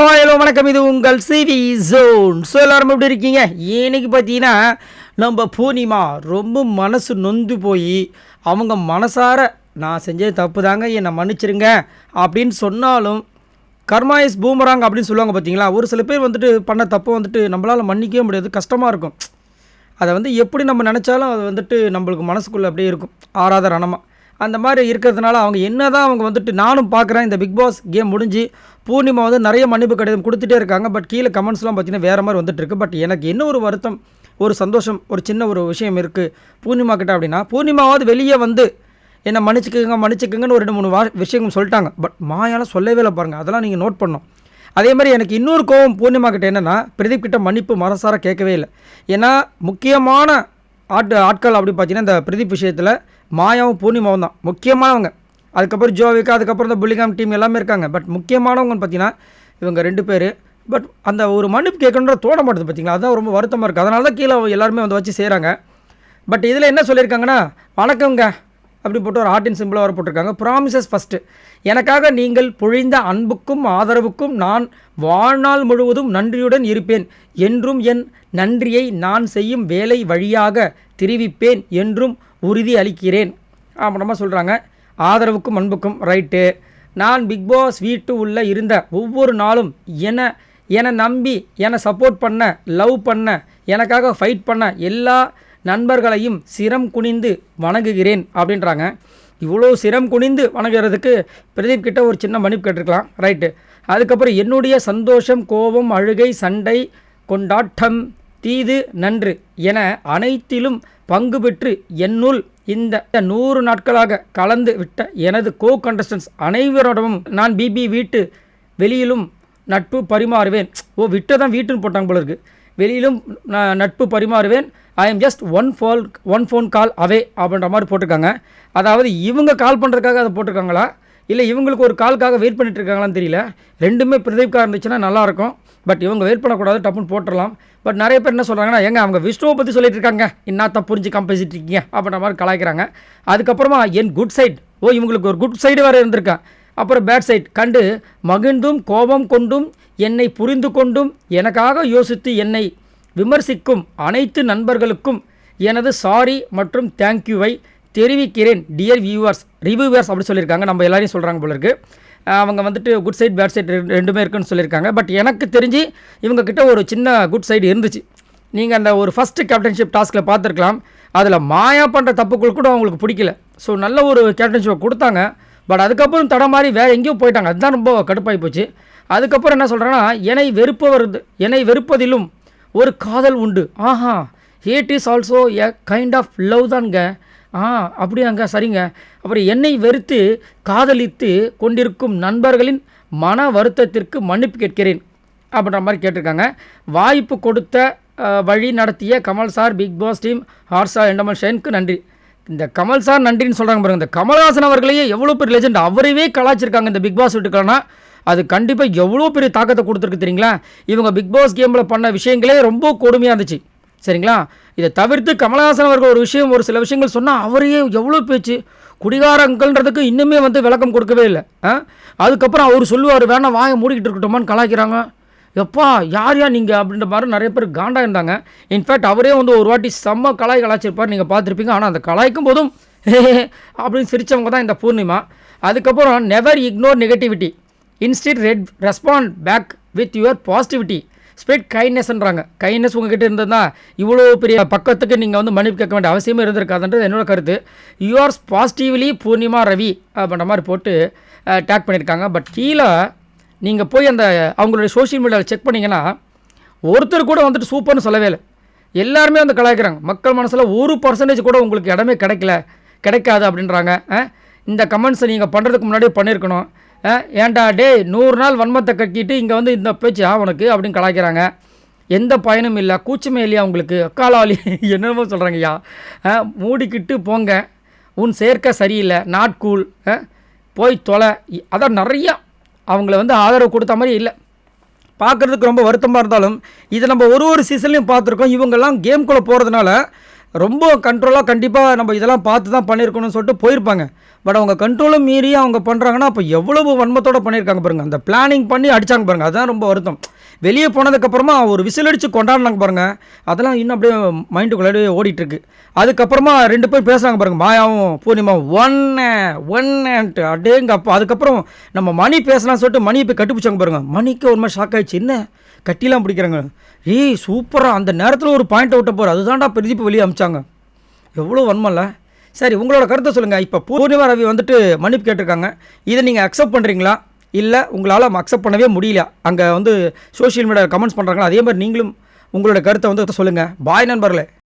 Hi hello வணக்கம். இது உங்கள் சிவி ஜோன். ஸோ எல்லாரும் எப்படி இருக்கீங்க? இன்னைக்கு பார்த்தீங்கன்னா நம்ம பூர்ணிமா ரொம்ப மனசு நொந்து போய் அவங்க மனசார நான் செஞ்சது தப்பு தாங்க என்னை மன்னிச்சிருங்க அப்படின்னு சொன்னாலும் கர்மா இஸ் பூமராங் அப்படின்னு சொல்லுவாங்க பார்த்தீங்களா? ஒரு சில பேர் வந்துட்டு பண்ண தப்பை வந்துட்டு நம்மளால் மன்னிக்கவே முடியாது. கஷ்டமாக இருக்கும். அதை வந்து எப்படி நம்ம நினச்சாலும் அது வந்துட்டு நம்மளுக்கு மனசுக்குள்ளே அப்படியே இருக்கும். ஆறாத ரணமாக அந்த மாதிரி இருக்கிறதுனால அவங்க என்ன தான் அவங்க வந்துட்டு நானும் பார்க்குறேன் இந்த பிக் பாஸ் கேம் முடிஞ்சு பூர்ணிமா வந்து நிறைய மன்னிப்பு கடிதம் கொடுத்துட்டே இருக்காங்க. பட் கீழே கமெண்ட்ஸ்லாம் பார்த்தீங்கன்னா வேறு மாதிரி வந்துட்டுருக்கு பட் எனக்கு என்ன ஒரு வருத்தம் ஒரு சந்தோஷம் ஒரு சின்ன ஒரு விஷயம் இருக்குது பூர்ணிமா கிட்ட அப்படின்னா பூர்ணிமாவாவது வெளியே வந்து என்னை மன்னிச்சுக்கோங்க மன்னிச்சுக்குங்கன்னு ஒரு ரெண்டு மூணு வா விஷயங்கள் சொல்லிட்டாங்க. பட் மாயால சொல்லவே இல்லை பாருங்கள் அதெல்லாம் நீங்கள் நோட் பண்ணோம் அதே மாதிரி எனக்கு இன்னொரு கோவம் பூர்ணிமா கிட்ட என்னென்னா பிரதீப் கிட்ட மன்னிப்பு மனசார கேட்கவே இல்லை. ஏன்னா முக்கியமான ஆட் ஆட்கள் அப்படின்னு பார்த்தீங்கன்னா இந்த பிரதீப் விஷயத்தில் மாயாவும் பூர்ணிமாவும் தான். முக்கியமானவங்க. அதுக்கப்புறம் ஜோவிகா அதுக்கப்புறம் இந்த புள்ளிகாம் டீம் எல்லாமே இருக்காங்க. பட் முக்கியமானவங்கன்னு பார்த்தீங்கன்னா இவங்க ரெண்டு பேர். பட் அந்த ஒரு மன்னிப்பு கேட்கணுன்ற தோட மாட்டுது பார்த்தீங்களா? அதுதான் ரொம்ப வருத்தமாக இருக்குது அதனால தான் கீழே எல்லாருமே வந்து வச்சு செய்கிறாங்க பட் இதில் என்ன சொல்லியிருக்காங்கன்னா வணக்கங்க அப்படி போட்டு ஒரு ஆர்டின் சிம்பிளாக வர போட்டிருக்காங்க. ப்ராமிசஸ் ஃபஸ்ட்டு எனக்காக நீங்கள் பொழிந்த அன்புக்கும் ஆதரவுக்கும் நான் வாழ்நாள் முழுவதும் நன்றியுடன் இருப்பேன். என்றும் என் நன்றியை நான் செய்யும் வேலை வழியாக தெரிவிப்பேன் என்றும் உறுதி அளிக்கிறேன். அப்புறமா சொல்கிறாங்க ஆதரவுக்கும் அன்புக்கும் ரைட்டு நான் பிக் பாஸ் வீட்டு உள்ளே இருந்த ஒவ்வொரு நாளும் என என்னை நம்பி என்னை சப்போர்ட் பண்ண லவ் பண்ண எனக்காக ஃபைட் பண்ண எல்லா நண்பர்களையும் சிரம் குனிந்து வணங்குகிறேன் அப்படின்றாங்க. இவ்வளோ சிரம் குனிந்து வணங்குறதுக்கு பிரதீப் கிட்ட ஒரு சின்ன மன்னிப்பு கேட்டிருக்கலாம். ரைட்டு. அதுக்கப்புறம் என்னுடைய சந்தோஷம் கோபம் அழுகை சண்டை கொண்டாட்டம் தீது நன்று என அனைத்திலும் பங்கு பெற்று என்னுள் இந்த நூறு நாட்களாக கலந்து விட்ட எனது கோ கண்டஸ்டன்ஸ் அனைவரோடவும் நான் பிபி வீட்டு வெளியிலும் நட்பு பரிமாறுவேன். ஓ விட்டு தான் வீட்டுன்னு போட்டாங்க போல இருக்கு. வெளியிலும் நட்பு பரிமாறுவேன். I am just one fall one phone call away அப்படின்ற மாதிரி போட்டிருக்காங்க. அதாவது இவங்க கால் பண்ணுறதுக்காக அதை போட்டிருக்காங்களா? இல்லை இவங்களுக்கு ஒரு காலுக்காக வெயிட் பண்ணிட்டு இருக்காங்களான்னு தெரியல. ரெண்டுமே பிரதீப்காக இருந்துச்சுன்னா நல்லாயிருக்கும் பட் இவங்க வெயிட் பண்ணக்கூடாது டப்புன்னு போட்டுடலாம். பட் நிறைய பேர் என்ன சொல்கிறாங்கன்னா எங்க அவங்க விஷ்ணுவை பற்றி சொல்லிட்டு இருக்காங்க. என்னத்த புரிஞ்சு கம்பேசிட்டு இருக்கீங்க அப்படின்ற மாதிரி கலாய்க்கிறாங்க. அதுக்கப்புறமா என் குட் சைட் ஓ இவங்களுக்கு ஒரு குட் சைடு வேறு இருந்திருக்கேன் அப்புறம் பேட் சைட் கண்டு மகிழ்ந்தும் கோபம் கொண்டும் என்னை புரிந்து கொண்டும் எனக்காக யோசித்து என்னை விமர்சிக்கும் அனைத்து நண்பர்களுக்கும் எனது சாரி மற்றும் தேங்க்யூவை தெரிவிக்கிறேன் டியர் வியூவர்ஸ் ரிவ்யூவர்ஸ் அப்படின்னு சொல்லியிருக்காங்க. நம்ம எல்லாரையும் சொல்கிறாங்க போல இருக்கு. அவங்க வந்துட்டு குட் சைட் பேட் சைட் ரெண்டுமே இருக்குன்னு சொல்லியிருக்காங்க. பட் எனக்கு தெரிஞ்சு இவங்கக்கிட்ட ஒரு சின்ன குட் சைடு இருந்துச்சு. நீங்கள் அந்த ஒரு ஃபஸ்ட்டு கேப்டன்ஷிப் டாஸ்கில் பார்த்துருக்கலாம். அதில் மாயா பண்ணுற தப்புக்கள் கூட அவங்களுக்கு பிடிக்கல. ஸோ நல்ல ஒரு கேப்டன்ஷிப்பை கொடுத்தாங்க. பட் அதுக்கப்புறம் தடம் மாதிரி வேறு எங்கேயோ போயிட்டாங்க. அதுதான் ரொம்ப கடுப்பாகி போச்சு. அதுக்கப்புறம் என்ன சொல்கிறேன்னா என்னை வெறுப்பவர் என்னை வெறுப்பதிலும் ஒரு காதல் உண்டு. ஆஹா hate is also a kind of love தான்ங்க. ஆ அப்படியாங்க சரிங்க. அப்புறம் என்னை வெறுத்து காதலித்து கொண்டிருக்கும் நண்பர்களின் மன வருத்தத்திற்கு மன்னிப்பு கேட்கிறேன் அப்படின்ற மாதிரி கேட்டிருக்காங்க. வாய்ப்பு கொடுத்த வழி நடத்திய Kamal sir Big Boss team Harsha Endemol ஷேனுக்கு நன்றி. இந்த கமல் சார் நன்றின்னு சொல்கிறாங்க பாருங்க இந்த கமல்ஹாசன் அவர்களையே எவ்வளோ பெரிய லெஜெண்ட் அவரையே கலாச்சிருக்காங்க இந்த பிக் பாஸ் வீட்டுக்கலனா அது கண்டிப்பாக எவ்வளோ பெரிய தாக்கத்தை கொடுத்துருக்கு தெரியுங்களா? இவங்க பிக் பாஸ் கேமில் பண்ண விஷயங்களே ரொம்ப கொடுமையாக இருந்துச்சு. சரிங்களா? இதை தவிர்த்து கமலஹாசன் அவர்கள் ஒரு விஷயம் ஒரு சில விஷயங்கள் சொன்னால் அவரையே எவ்வளோ பேச்சு குடிகாரங்கள்ன்றதுக்கு இன்னுமே வந்து விளக்கம் கொடுக்கவே இல்லை. அதுக்கப்புறம் அவர் சொல்லுவார் வேணாம் வாயை மூடிக்கிட்டு இருக்கட்டுமான்னு கலாய்க்கிறாங்க. எப்பா யார் யார் நீங்கள் அப்படின்ற மாதிரி நிறைய பேர் காண்டாக இருந்தாங்க. இன்ஃபேக்ட் அவரே வந்து ஒரு வாட்டி செம்ம கலாய் கலாய்ச்சிருப்பார் நீங்கள் பார்த்துருப்பீங்க. ஆனால் அந்த கலாய்க்கும் போதும் அப்படின்னு சிரித்தவங்க தான் இந்த பூர்ணிமா. அதுக்கப்புறம் never ignore negativity instead red respond back with your positivity spread கைண்ட்னஸ்ன்றாங்க kindness உங்ககிட்ட இருந்ததுன்னா இவ்வளோ பெரிய பக்கத்துக்கு நீங்கள் வந்து மன்னிப்பு கேட்க வேண்டிய அவசியமே இருந்திருக்காதுன்றது என்னோட கருத்து. யூஆர்ஸ் பாசிட்டிவ்லி பூர்ணிமா ரவி அப்படின்ற மாதிரி போட்டு டேக் பண்ணியிருக்காங்க. பட் கீழே நீங்கள் போய் அந்த அவங்களுடைய சோஷியல் மீடியாவில் செக் பண்ணிங்கன்னா ஒருத்தர் கூட வந்துட்டு சூப்பர்னு சொல்லவே இல்லை. எல்லாருமே வந்து கலாய்க்கிறாங்க. மக்கள் மனசில் ஒரு பர்சன்டேஜ் கூட உங்களுக்கு இடமே கிடைக்கல கிடைக்காது அப்படின்றாங்க. இந்த கமெண்ட்ஸை நீங்கள் பண்ணுறதுக்கு முன்னாடியே பண்ணியிருக்கணும். ஏன்டா டேய் நூறு நாள் வன்மத்தை கட்டிட்டு இங்கே வந்து இந்த பேச்சு ஆ உனக்கு அப்படின்னு கலாய்க்கிறாங்க. எந்த பயனும் இல்லை கூச்சமே இல்லையா உங்களுக்கு? அக்காலாவலி என்னமோ சொல்கிறாங்க ஐயா மூடிக்கிட்டு போங்க. உன் சேர்க்கை சரியில்லை நாட்கூல் போய் தொலை. அதான் நிறையா அவங்கள வந்து ஆதரவு கொடுத்த மாதிரி இல்லை. பார்க்குறதுக்கு ரொம்ப வருத்தமாக இருந்தாலும் இதை நம்ம ஒரு ஒரு சீசன்லையும் பார்த்துருக்கோம். இவங்கெல்லாம் கேம்குள்ளே போகிறதுனால ரொம்ப கண்ட்ரோலாக கண்டிப்பாக நம்ம இதெல்லாம் பார்த்து தான் பண்ணியிருக்கணும்னு சொல்லிட்டு போயிருப்பாங்க. பட் அவங்க கண்ட்ரோலும் மீறி அவங்க பண்ணுறாங்கன்னா அப்போ எவ்வளவு வன்மத்தோடு பண்ணியிருக்காங்க பாருங்கள் அந்த பிளானிங் பண்ணி அடிச்சாங்க பாருங்கள் அதுதான் ரொம்ப வருத்தம். வெளியே போனதுக்கப்புறமா ஒரு விசில் அடித்து கொண்டாடினாங்க பாருங்கள் அதெல்லாம் இன்னும் அப்படியே மைண்டுக்குள்ளே ஓடிட்டுருக்கு. அதுக்கப்புறமா ரெண்டு பேர் பேசுகிறாங்க பாருங்க மாயாவும் பூர்ணிமாவும் ஒன்னு ஒன்னுட்டு அப்படியேங்க அப்போ அதுக்கப்புறம் நம்ம மணி பேசலாம்னு சொல்லிட்டு மணியை போய் கட்டுப்பிடிச்சாங்க பாருங்க. மணிக்கு ஒரு மாதிரி ஷாக் ஆகிடுச்சு என்ன? கட்டிலாம் பிடிக்கிறாங்க. ஏய் சூப்பராக அந்த நேரத்தில் ஒரு பாயிண்ட் விட்ட போகிற அதுதான்டா பிரதீப் வெளியே அமிச்சாங்க. எவ்வளோ வன்மல்ல சரி உங்களோட கருத்தை சொல்லுங்கள் இப்போ பூர்ணிமா ரவி வந்துட்டு மன்னிப்பு கேட்டிருக்காங்க. இதை நீங்கள் அக்செப்ட் பண்ணுறீங்களா இல்லை உங்களால் அக்செப்ட் பண்ணவே முடியல. அங்கே வந்து சோஷியல் மீடியா கமெண்ட்ஸ் பண்ணுறாங்களா அதே மாதிரி நீங்களும் உங்களோட கருத்தை வந்து சொல்லுங்கள் பாய் நண்பர்களே.